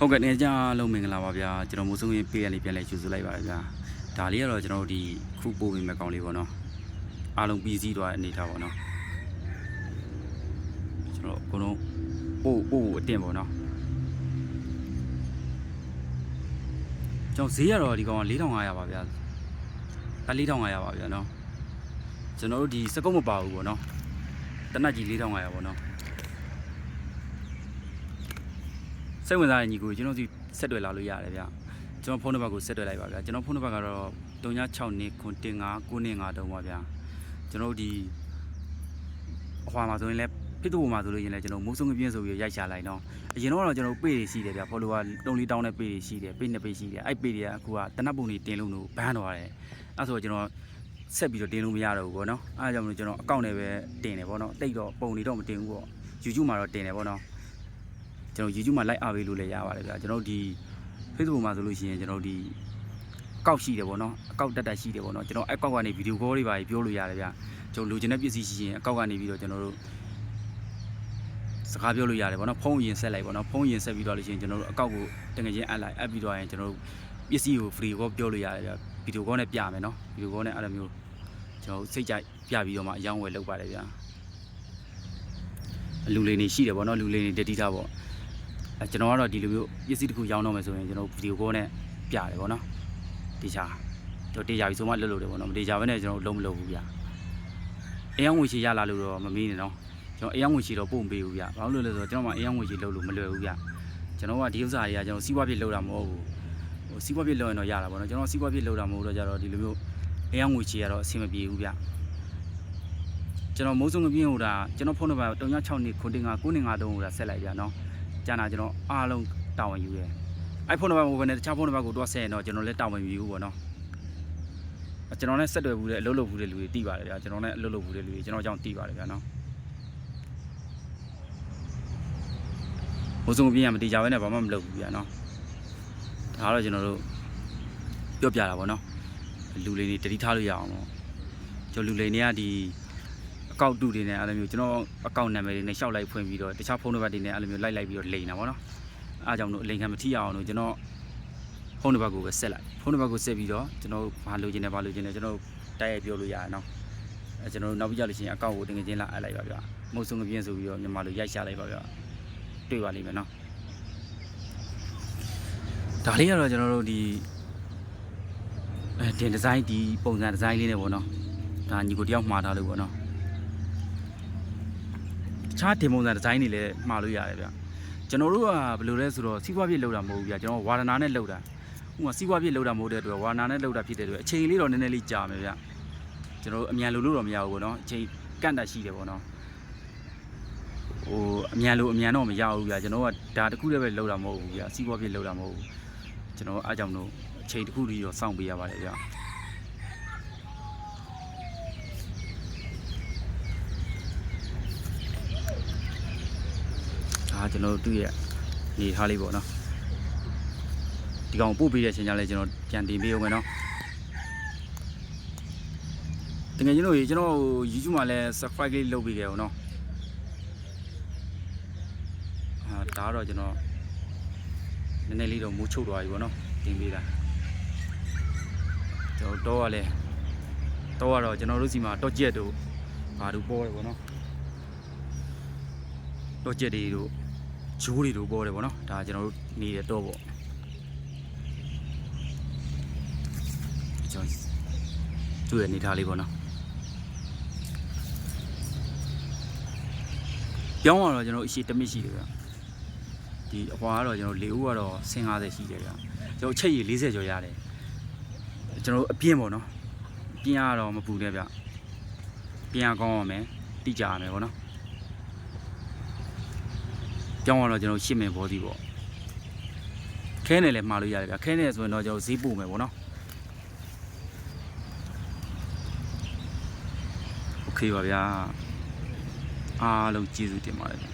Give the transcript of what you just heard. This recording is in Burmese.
ဟုတ်ကဲ့နေကြလုံးမင်္ဂလာပါဗျာကျွန်တော်မိုးစုံရင်ပေးရလေးပြန်လဲကျူဆူလိုက်ပါရဗျာဒါလေးကတော့ကျွန်တော်တို့ဒီခုပို့ပေးမဲ့ကောင်းလေးပေါ့နော်အားလုံးပြီးစည်းသွားတဲ့အနေထားပေါ့နော်ကျွန်တော်အကုန်လုံးပို့ပို့အတင်ပေါ့နော်ကျွန်တော်ဈေးကတော့ဒီကောင်က4500ပါဗျာဒါ4500ပါဗျာနော်ကျွန်တော်တို့ဒီစကုတ်မပါဘူးပေါ့နော်တနက်ကြီး4500ပေါ့နော် စိတ်ဝင်စားတဲ့ညီကိုကျွန်တော်စီဆက်တွေ့လာလို့ရတယ်ဗျကျွန်တော်ဖုန်းနံပါတ်ကိုဆက်တွေ့လိုက်ပါဗျကျွန်တော်ဖုန်းနံပါတ်ကတော့36နေခွန်တင်9 9နေ9တုံးပါဗျကျွန်တော်တို့ဒီအဟွာမှာဆိုရင်လည်းဖြစ်တူမှာဆိုလို့ရင်လည်းကျွန်တော်မိုးစုံပြင်းဆိုပြီးရိုက်ချလိုက်တော့အရင်တော့ကျွန်တော်ပေးတွေရှိတယ်ဗျဖော်လိုကတုံးလေးတောင်းတဲ့ပေးတွေရှိတယ်ပေးနှစ်ပေးရှိတယ်အဲ့ပေးတွေကအခုကတနတ်ပုံတွေတင်လို့လို့ဘန်းတော့ရတယ်အဲ့ဆိုကျွန်တော်ဆက်ပြီးတော့တင်လို့မရတော့ဘူးပေါ့နော်အဲ့ဒါကြောင့်မလို့ကျွန်တော်အကောင့်နဲ့ပဲတင်တယ်ပေါ့နော်တိတ်တော့ပုံတွေတော့မတင်ဘူးပေါ့ YouTube မှာတော့တင်တယ်ပေါ့နော် ကျွန်တော် YouTube မှာ like အားပေးလို့လည်းရပါတယ်ဗျာကျွန်တော်တို့ဒီ Facebook မှာဆိုလို့ရှိရင်ကျွန်တော်တို့ဒီအကောက်ရှိတယ်ပေါ့နော်အကောက်တက်တက်ရှိတယ်ပေါ့နော်ကျွန်တော်အကောက်ကနေဗီဒီယိုကောတွေပါပြောလို့ရတယ်ဗျာကျွန်တော်လိုချင်တဲ့ပစ္စည်းရှိရင်အကောက်ကနေပြီးတော့ကျွန်တော်တို့စကားပြောလို့ရတယ်ပေါ့နော်ဖုန်းရင်ဆက်လိုက်ပေါ့နော်ဖုန်းရင်ဆက်ပြီးတော့လို့ရှိရင်ကျွန်တော်တို့အကောက်ကိုတကယ်ချင်းအပ်လိုက်အပ်ပြီးတော့ရင်ကျွန်တော်တို့ပစ္စည်းကို free ကောပြောလို့ရတယ်ဗျာဗီဒီယိုကောနဲ့ပြမယ်နော်ဗီဒီယိုကောနဲ့အဲ့လိုမျိုးကျွန်တော်စိတ်ကြိုက်ပြပြီးတော့မှအယောင်းဝယ်လုပ်ပါတယ်ဗျာလူလေးနေရှိတယ်ပေါ့နော်လူလေးနေတတိထားပေါ့ အဲကျွန်တော်ကတော့ဒီလိုမျိုးပစ္စည်းတစ်ခုရောင်းတော့မယ်ဆိုရင်ကျွန်တော်ဗီဒီယိုကောနဲ့ပြတယ်ပေါ့နော်တေချာတော့တေချာပြီဆိုမှလွတ်လို့တယ်ပေါ့နော်မတေချာဘဲနဲ့ကျွန်တော်လုံးမလုပ်ဘူးဗျအယောင်ငွေချီရလာလို့တော့မမီးနေတော့ကျွန်တော်အယောင်ငွေချီတော့ပို့မပေးဘူးဗျဘာလို့လဲဆိုတော့ကျွန်တော်မှအယောင်ငွေချီလုပ်လို့မလွယ်ဘူးဗျကျွန်တော်ကဒီဥစ္စာတွေကကျွန်တော်စီးပွားဖြစ်လုပ်တာမဟုတ်ဘူးဟိုစီးပွားဖြစ်လုပ်ရင်တော့ရတာပေါ့နော်ကျွန်တော်စီးပွားဖြစ်လုပ်တာမဟုတ်တော့ကြတော့ဒီလိုမျိုးအယောင်ငွေချီကတော့အဆင်မပြေဘူးဗျကျွန်တော်မိုးစုံကပြင်းဟိုတာကျွန်တော်ဖုန်းနံပါတ်36နေ9 9 9 9 3ဟိုတာဆက်လိုက်ဗျနော် ကျန်တာကျွန်တော်အားလုံးတာဝန်ယူတယ်။ iPhone နံပါတ်မဟုတ်ဘဲနဲ့တခြားဖုန်းနံပါတ်ကိုတွားဆက်ရင်တော့ကျွန်တော်လည်းတာဝန်ယူဘူးပေါ့နော်။ကျွန်တော်နဲ့ဆက်သွယ်ဘူးတဲ့အလုပ်လုပ်ဘူးတဲ့လူတွေတိပါတယ်ဗျာကျွန်တော်နဲ့အလုပ်လုပ်ဘူးတဲ့လူတွေကျွန်တော်ကြောင့်တိပါတယ်ဗျာနော်။ဘုံစုံပြင်းရမတိကြဘဲနဲ့ဘာမှမလုပ်ဘူးဗျာနော်။ဒါကတော့ကျွန်တော်တို့ပြောပြတာပေါ့နော်။လူလေးတွေတတိထားလို့ရအောင်ပေါ့။ကျွန်တော်လူလေးတွေကဒီအ ကောက်တူတွေနဲ့အဲ့လိုမျိုးကျွန်တော်အကောက်နာမည်တွေနဲ့ရှောက်လိုက်ဖွင့်ပြီးတော့တခြားဖုန်းနံပါတ်တွေနဲ့အဲ့လိုမျိုးလိုက်လိုက်ပြီးတော့လိန်တာပေါ့နော်အားကြောင့်မလို့အလိန်ခံမထိရအောင်လို့ကျွန်တော်ဖုန်းနံပါတ်ကိုပဲဆက်လိုက်ဖုန်းနံပါတ်ကိုဆက်ပြီးတော့ကျွန်တော်ဘာလိုချင်တယ်ဘာလိုချင်တယ်ကျွန်တော်တိုက်ရိုက်ပြောလို့ရတယ်နော်အဲကျွန်တော်နောက်ပြီးကြလို့ရှိရင်အကောက်ကိုတင်ငယ်ချင်းလာအပ်လိုက်ပါဗျာမဟုတ်ဆုံးမပြင်းဆိုပြီးတော့မြန်မာလိုရိုက်ချလိုက်ပါဗျာတွေ့ပါလိမ့်မယ်နော်ဒါလေးကတော့ကျွန်တော်တို့ဒီအဲဒီဒီဇိုင်းဒီပုံစံဒီဇိုင်းလေးနဲ့ပေါ့နော်ဒါညီကိုတယောက်မှားထားလို့ပေါ့နော်တ ခြားတင်ပုံစံဒီဇိုင်းတွေလည်းမှားလို့ရတယ်ဗျကျွန်တော်တို့ကဘယ်လိုလဲဆိုတော့စီးပွားပြည့်လောက်တာမဟုတ်ဘူးဗျကျွန်တော်ဝါဒနာနဲ့လောက်တာဥပမာစီးပွားပြည့်လောက်တာမဟုတ်တဲ့အတွက်ဝါဒနာနဲ့လောက်တာဖြစ်တဲ့အတွက်အချိန်လေးတော့နည်းနည်းလေးကြာမယ်ဗျကျွန်တော်တို့အမြန်လိုလို့တော့မရဘူးပေါ့နော်အချိန်ကန့်တတ်ရှိတယ်ပေါ့နော်ဟိုအမြန်လိုအမြန်တော့မရဘူးဗျကျွန်တော်ကဒါတစ်ခုတည်းပဲလောက်တာမဟုတ်ဘူးဗျစီးပွားပြည့်လောက်တာမဟုတ်ဘူးကျွန်တော်အားကြောင့်လို့အချိန်တစ်ခုတည်းတော့စောင့်ပေးရပါတယ်ဗျ ကျွန်တော်တို့သူ့ရဲ့နေထားလေးပေါ့နော်ဒီကောင်ပို့ပေးတဲ့အချိန်ကျလည်းကျွန်တော်ပြန်တင်ပေးအောင်မယ်နော်တကယ်ကျွန်တော်ကျွန်တော် YouTube မှာလည်း subscribe လေးလုပ်ပေးခဲ့အောင်နော်အာဒါကတော့ကျွန်တော်နည်းနည်းလေးတော့မိုးချုပ်သွားပြီပေါ့နော်တင်ပေးတာကျွန်တော်တော့ကလည်းတော့ကတော့ကျွန်တော်တို့စီမှာတော့ကြက်တို့ဘာတို့ပေါ်တယ်ပေါ့နော်တော့ကြက်တွေတို့ ဂျိုးတွေတို့ပေါ်တယ်ဗောနော်ဒါကျွန်တော်တို့နေတဲ့တော့ပေါ့ကျွန်တော်သူ့ရဲ့အနေထားလေးပေါ့နော်ပြောင်းတော့ကျွန်တော်အရှိတမစ်ရှိတယ်ဗျဒီအပွားကတော့ကျွန်တော်လေဦးကတော့ဆင်း50ရှိတယ်ဗျကျွန်တော်အချက်ရည်40ကျော်ရတယ်ကျွန်တော်အပြင်းပေါ့နော်အပြင်းကတော့မပူနဲ့ဗျပြင်းရကောင်းရမယ်တိကြရမယ်ဗောနော် ကြောင်းကတော့ကျွန်တော်ရှင်းမယ်ဘောစီပေါ့ခဲနယ်လည်းမှားလို့ရတယ်ဗျခဲနယ်ဆိုရင်တော့ကျွန်တော်ဈေးပို့မယ်ပေါ့နော်โอเคပါဗျာအားလုံးကျေးဇူးတင်ပါတယ်ဗျ